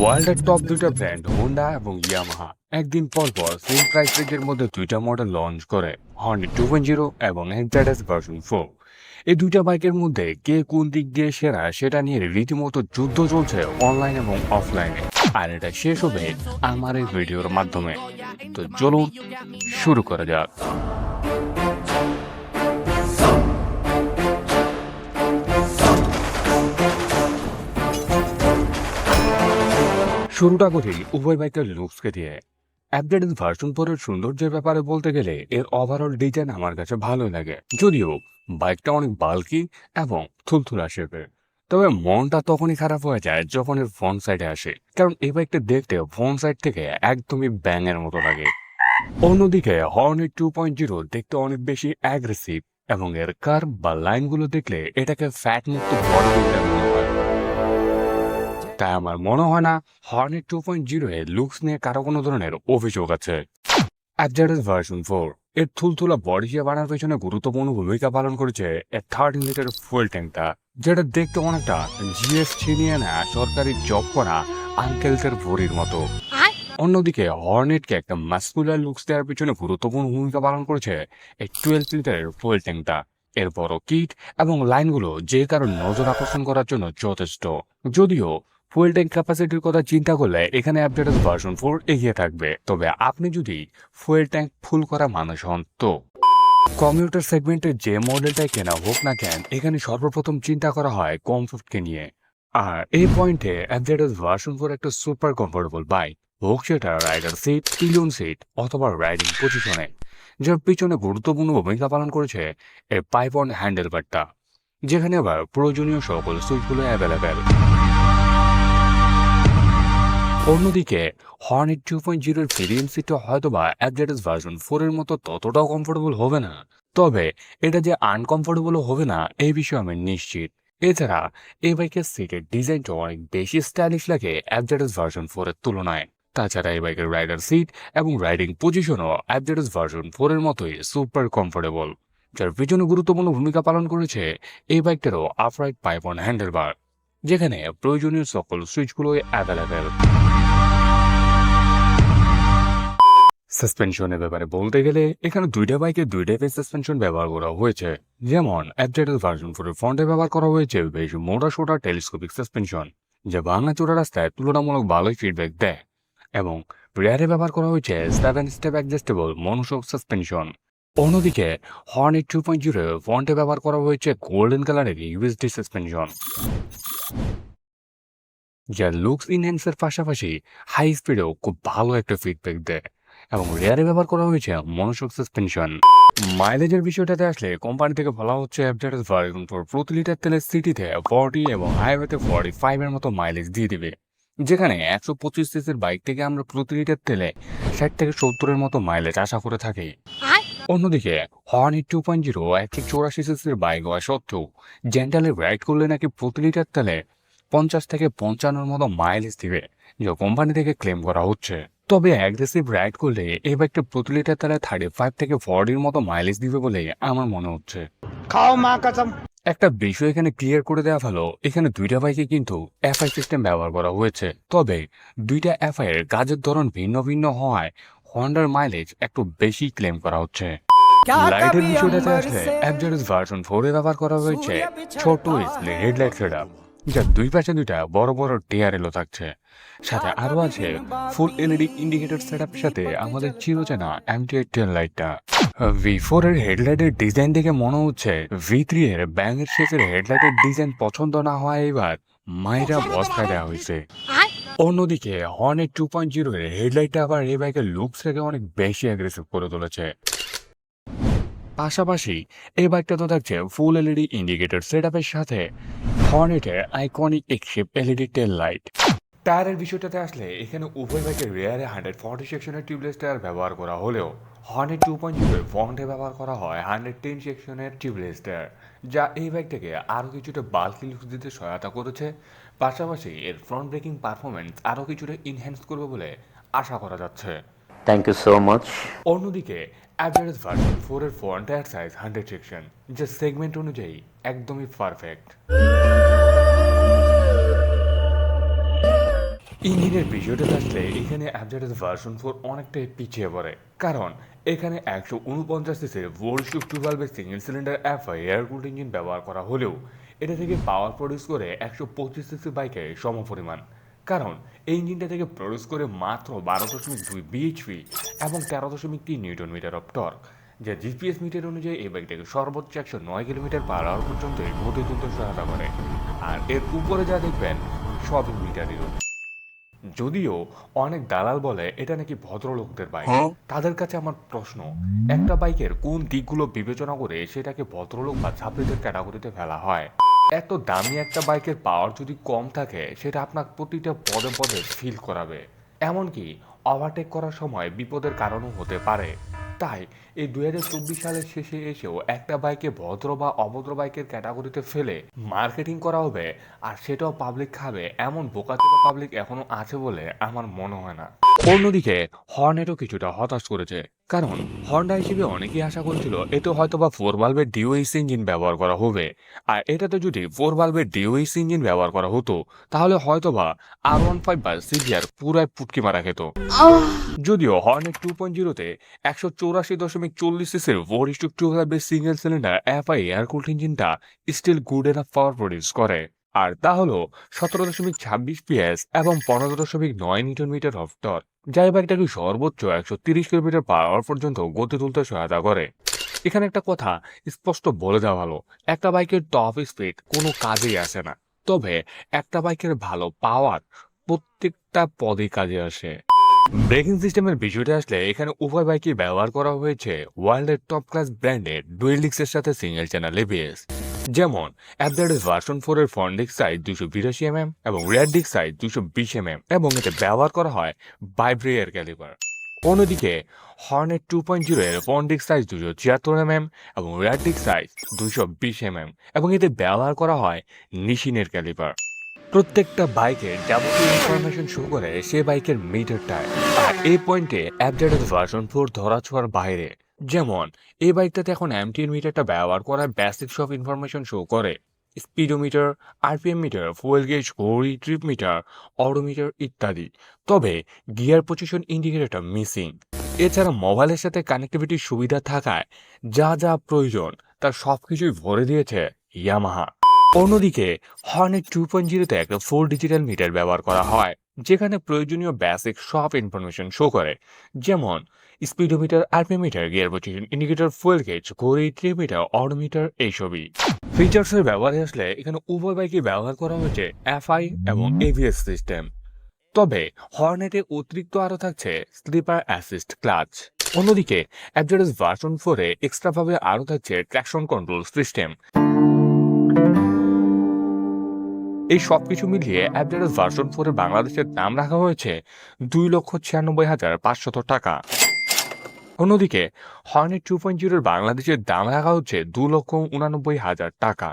ওয়ার্ল্ডের টপ দুইটা brand Honda এবং ইয়ামাহা একদিন পর পর সেম প্রাইস রেঞ্জের মধ্যে দুইটা মডেল লঞ্চ করে হন্ডা টু পয়েন্ট জিরো এবং এনজাডাস ভার্সন ফোর এই দুইটা বাইকের মধ্যে কে কোন দিক দিয়ে সেরা সেটা নিয়ে রীতিমতো যুদ্ধ চলছে অনলাইন এবং অফলাইনে আর এটা শেষ হবে আমার এই ভিডিওর মাধ্যমে। তো চলুন শুরু করা যাক। শুরুটা করি, উভয় বাইকের লুকসকে দিয়ে। আপডেটেড ভার্সন ফোরের সৌন্দর্যের ব্যাপারে বলতে গেলে, এর ওভারঅল ডিজাইন আমার কাছে ভালো লাগে। যদিও বাইকটা অনেক বাল্কি এবং থুলথুলা শেপের তবে মনটা তখনই খারাপ হয়ে যায় যখন এর ফ্রন্ট সাইডে আসে, কারণ এই বাইকটা দেখতে ফ্রন্ট সাইড থেকে একদমই ব্যাঙের মতো লাগে। অন্যদিকে হর্নের টু পয়েন্ট জিরো দেখতে অনেক বেশি অ্যাগ্রেসিভ এবং এর কার্ভ বা লাইনগুলো দেখলে এটাকে ফ্যাট মুক্ত বড় মনে হয়। তাই আমার মনে হয় না হর্নেট টু পয়েন্ট জিরো এর লুকস নিয়ে কারও কোনো ধরনের অভিযোগ আছে। ভার্সন ফোর এর থুলথুলা বডি শেপ আনার পেছনে গুরুত্বপূর্ণ ভূমিকা পালন করেছে এর থার্টিন লিটার ফুয়েল ট্যাঙ্কটা যেটা দেখতে অনেকটা জিএস ছিনিয়ে নেয়া সরকারি জব করা আঙ্কেলসের ভরির মতো। অন্যদিকে হর্নেটকে একটা মাস্কুলার লুকস দেওয়ার পিছনে গুরুত্বপূর্ণ ভূমিকা পালন করেছে এই টুয়েলভ লিটারের ফুয়েল ট্যাঙ্কটা এর বড় কিট এবং লাইনগুলো যে কারও নজর আকর্ষণ করার জন্য যথেষ্ট। যদিও ফুয়েল ট্যাঙ্ক ক্যাপাসিটির কথা চিন্তা করলে এখানে আপডেটেড ভার্সন ফোর এগিয়ে থাকবে। তবে আপনি যদি ফুয়েল ট্যাঙ্ক ফুল করা মানুষ হন, তো কমিউটার সেগমেন্টের যে মডেলটাই কেনা হোক না কেন, এখানে সর্বপ্রথম চিন্তা করা হয় কমফোর্টকে নিয়ে। আর এই পয়েন্টে অ্যাপডেটেড ভার্সন ফোর একটা সুপার কমফোর্টেবল বাইক হোক সেটা রাইডার সিট পিলিয়ন সিট অথবা রাইডিং পজিশনে যার পিছনে গুরুত্বপূর্ণ ভূমিকা পালন করেছে এর পাইপ অন হ্যান্ডেল বারটা যেখানে আবার প্রয়োজনীয় সকল সুইচগুলো অ্যাভেলেবেল অন্যদিকে হর্নেট টু পয়েন্ট জিরোর ভেরিয়েন্ট সিটটা হয়তো বা অ্যাপডেটেড ভার্সন ফোরের মতো ততটাও কমফোর্টেবল হবে না। তবে, এটা যে আনকমফোর্টেবলও হবে না, এই বিষয়ে আমি নিশ্চিত। এছাড়া, এই বাইকের সিটের ডিজাইনটা অনেক বেশি স্টাইলিশ লাগে অ্যাপডেটেড ভার্সন ফোরের তুলনায়। তাছাড়া এই বাইকের রাইডার সিট এবং রাইডিং পজিশনও অ্যাপডেটেড ভার্সন ফোরের মতোই সুপার কমফোর্টেবল যার পিছনে গুরুত্বপূর্ণ ভূমিকা পালন করেছে, এই বাইকটারও আফরাইট পাইপ অন হ্যান্ডেলবার যেখানে প্রয়োজনীয় সকল সুইচগুলোই অ্যাভেলেবেল সাসপেনশনের ব্যাপারে বলতে গেলে, এখানে দুইটা বাইকে দুই টাইপের সাসপেনশন ব্যবহার করা হয়েছে। যেমন অ্যাপডেটেড ভার্সন ফোরের ফ্রন্টে ব্যবহার করা হয়েছে, বেশ মোটা সোটা টেলিস্কোপিক সাসপেনশন যা ভাঙা চোরা রাস্তায় তুলনামূলক ভালোই ফিডব্যাক দেয়। এবং রিয়ারে ব্যবহার করা হয়েছে seven step adjustable monoshock suspension অন্যদিকে হর্নেট টু পয়েন্ট জিরো ফ্রন্টে ব্যবহার করা হয়েছে গোল্ডেন কালারের ইউএসডি সাসপেনশন যা লুকস ইনহ্যান্সের পাশাপাশি হাই স্পিডেও খুব ভালো একটা ফিডব্যাক দেয় এবং রেয়ারে ব্যবহার করা হয়েছে মনোশক সাসপেনশন মাইলেজের বিষয়টাতে আসলে কোম্পানি থেকে বলা হচ্ছে প্রতি লিটার তেলের সিটিতে ফর্টি এবং হাইওয়েতে ফর্টি ফাইভের মতো মাইলেজ দিয়ে দিবে। যেখানে একশো পঁচিশ সিসির বাইক থেকে আমরা প্রতি লিটার তেলে ষাট থেকে সত্তরের মতো মাইলেজ আশা করে থাকি। অন্যদিকে হর্নি টু পয়েন্ট জিরো একশো চৌরাশি সিসির বাইক হওয়া সত্ত্বেও জেন্টালে রাইড করলে নাকি প্রতি লিটার তেলে পঞ্চাশ থেকে পঞ্চান্নর মতো মাইলেজ দিবে যা কোম্পানি থেকে ক্লেম করা হচ্ছে। তবে অ্যাগ্রেসিভ রাইড করলে এই বাইকটা প্রতি লিটার তেলে থার্টি ফাইভ থেকে ফর্টির মতো মাইলেজ দিবে বলে আমার মনে হচ্ছে। খাও মা কসম। একটা বিষয় এখানে ক্লিয়ার করে দেওয়া ভালো এখানে দুইটা বাইকে কিন্তু এফআই সিস্টেম ব্যবহার করা হয়েছে। তবে দুইটা এফআই এর কাজের ধরন ভিন্ন ভিন্ন হওয়ায় হন্ডার মাইলেজ একটু বেশি ক্লেম করা হচ্ছে। লাইটের বিষয়টাতে আসলে অ্যাপজারেস ভার্সন ফোরে ব্যবহার করা হয়েছে। ছোট ডিসপ্লে হেডলাইট সেটআপ যার দুই পাশে দুইটা বড় বড় টিআরএলও থাকছে। সাথে আরও আছে ফুল এলইডি ইন্ডিকেটর সেটআপের সাথে আমাদের চিরচেনা এমটিআই টেল লাইটটা ভি ফোর এর হেডলাইটের ডিজাইন দেখে মনে হচ্ছে ভি থ্রি এর ব্যাঙের শেষের হেডলাইটের ডিজাইন পছন্দ না হয় এবার মাইরা বস্তায় দেওয়া হয়েছে। অন্যদিকে হর্নেট টু পয়েন্ট জিরো এর হেডলাইটটা আবার এই বাইকের লুকসটাকে অনেক বেশি অ্যাগ্রেসিভ করে তুলেছে। পাশাপাশি, এই বাইকটা তো থাকছে ফুল এলইডি ইন্ডিকেটর সেট সাথে হর্নেটের আইকনিক একশিপ এলইডি টেল লাইট টায়ারের বিষয়টাতে আসলে এখানে উভয় বাইকের রেয়ারে হান্ড্রেড ফর্টি সেকশনের টিউবলেস টায়ার ব্যবহার করা হলেও হর্নেট টু পয়েন্ট জিরো ফ্রন্টে ব্যবহার করা হয় হান্ড্রেড টেন সেকশনের টিউবলেস টায়ার যা এই ব্যাগটাকে আরও কিছুটা বাল্কি লুক দিতে সহায়তা করেছে। পাশাপাশি এর ফ্রন্ট ব্রেকিং পারফরমেন্স আরও কিছুটা ইনহ্যান্স করবে বলে আশা করা যাচ্ছে। থ্যাংক ইউ সো মাচ অন্যদিকে অ্যাভারেজ ভার্সন ফোর এর front tyre size hundred section যা সেগমেন্ট অনুযায়ী একদমই পারফেক্ট ইঞ্জিনের বিষয়টা আসলে এখানে অ্যাপডেটেড ভার্সন ফোর অনেকটাই পিছিয়ে পড়ে। কারণ, এখানে একশো উনপঞ্চাশ সিসির ভোল্ট two ভালভের single cylinder FI air cooled engine ব্যবহার করা হলেও, এটা থেকে পাওয়ার প্রডিউস করে একশো পঁচিশ সিসি বাইকের সমপরিমাণ। কারণ, এই ইঞ্জিনটা থেকে প্রডিউস করে মাত্র বারো দশমিক দুই বিএইচপি এবং তেরো দশমিক তিন নিউটন মিটার অফ টর্ক যা জিপিএস মিটার অনুযায়ী এই বাইকটাকে সর্বোচ্চ একশো নয় কিলোমিটার পার আওয়ার পর্যন্ত গতি তুলতে সহায়তা করে। আর এর উপরে যা দেখবেন, সবই মিটারের যদিও অনেক দালাল বলে এটা নাকি ভদ্রলোকদের বাইক তাদের কাছে আমার প্রশ্ন একটা বাইকের কোন দিকগুলো বিবেচনা করে সেটাকে ভদ্রলোক বা ছাত্রীদের ক্যাটাগরিতে ফেলা হয়? এত দামি একটা বাইকের পাওয়ার যদি কম থাকে সেটা আপনার প্রতিটা পদে পদে ফিল করাবে। এমনকি ওভারটেক করার সময় বিপদের কারণও হতে পারে। তাই এই দুই হাজার চব্বিশ সালের শেষে এসেও একটা বাইকে ভদ্র বা অভদ্র বাইকের ক্যাটাগরিতে ফেলে মার্কেটিং করা হবে, আর সেটাও পাবলিক খাবে, এমন বোকাচোকা পাবলিক এখনও আছে বলে আমার মনে হয় না। অন্যদিকে হর্নেটও কিছুটা হতাশ করেছে। কারণ হন্ডা হিসেবে অনেকেই আশা করছিল এতে হয়তো বা ফোর বাল্বের ডিওএস ইঞ্জিন ব্যবহার করা হবে। আর এটাতে যদি ফোর বাল্বের ডিওএস ইঞ্জিন ব্যবহার করা হতো, তাহলে হয়তো বা আর ওয়ান ফাইভ বা সিজিআর পুরায় পুটকি মারা খেত। যদিও হর্নেট টু পয়েন্ট জিরোতে একশো চৌরাশি দশমিক চল্লিশ সিসির ফোর ইস্টু two single cylinder FI air cooled ইঞ্জিনটা still good enough power produce করে। আর তা হলো সতেরো দশমিক ছাব্বিশ পিএস এবং পনেরো দশমিক নয় নিউটন মিটার অফ টর্ক যা এই বাইকটাকে সর্বোচ্চ একশো তিরিশ কিলোমিটার পার আওয়ার পর্যন্ত গতি তুলতে সহায়তা করে। এখানে একটা কথা স্পষ্ট বলে দেওয়া ভালো একটা বাইকের টপ স্পিড কোনো কাজেই আসে না, তবে একটা বাইকের ভালো পাওয়ার প্রত্যেকটা পদে কাজে আসে। ব্রেকিং সিস্টেমের বিষয়টা আসলে এখানে উভয় বাইকই ব্যবহার করা হয়েছে ওয়ার্ল্ডের টপ ক্লাস ব্র্যান্ডের ডুয়েলিক্সের সাথে সিঙ্গেল চ্যানেল এবিএস যেমন অ্যাপডেটেড ভার্সন ফোর এর ফ্রন্ট ডিস্ক সাইজ দুশো বিরাশি এমএম এবং রিয়ার ডিস্ক সাইজ দুশো বিশ এমএম এবং এতে ব্যবহার করা হয় বাইব্রেয়ার ক্যালিপার অন্যদিকে হর্নের টু পয়েন্ট জিরো এর ফ্রন্ট ডিস্ক সাইজ দুশো ছিয়াত্তর এমএম এবং রিয়ার ডিস্ক সাইজ দুশো বিশ এম এম এবং এতে ব্যবহার করা হয় নিশিনের ক্যালিপার প্রত্যেকটা বাইকের যাবতীয় ইনফরমেশন শো করে সে বাইকের মিটারটায় আর এই পয়েন্টে অ্যাপডেটেড ভার্সন ফোর ধরা ছোঁয়ার বাইরে যেমন, এই বাইকটাতে এখন এমটিএন মিটারটা ব্যবহার করা বেসিক সব ইনফরমেশন শো করে। Speedometer RPM meter fuel gauge ঘড়ি ট্রিপ মিটার অডোমিটার ইত্যাদি। তবে গিয়ার পজিশন ইন্ডিকেটরটা মিসিং এছাড়া মোবাইলের সাথে কানেক্টিভিটির সুবিধা থাকায় যা যা প্রয়োজন তার সব কিছুই ভরে দিয়েছে ইয়ামাহা অন্যদিকে হর্নেট টু পয়েন্ট জিরোতে একটা ফোর ডিজিটাল মিটার ব্যবহার করা হয়, যেখানে প্রয়োজনীয় বেসিক সব ইনফরমেশন শো করে। যেমন speedometer RPM meter gear position indicator, fuel gauge, ঘড়ি ট্রিমিটার অডোমিটার এইসবই। ফিচার্সের ব্যবহারে আসলে এখানে উভয় বাইকে ব্যবহার করা হয়েছে, এফআই এবং এভিএস সিস্টেম। তবে হর্নেটে অতিরিক্ত আরও থাকছে স্লিপার অ্যাসিস্ট ক্লাচ। অন্যদিকে অ্যাপডেটাস ভার্সন ফোরে এক্সট্রাভাবে আরও থাকছে ট্র্যাকশন কন্ট্রোল সিস্টেম। এই সবকিছু মিলিয়ে অ্যাপডেটাস ভার্সন ফোরে বাংলাদেশের দাম রাখা হয়েছে দুই লক্ষ ছিয়ানব্বই হাজার পাঁচশত টাকা। অন্যদিকে হর্নেট টু পয়েন্ট জিরোর বাংলাদেশের দাম রাখা হচ্ছে দু লক্ষ উনানব্বই হাজার টাকা।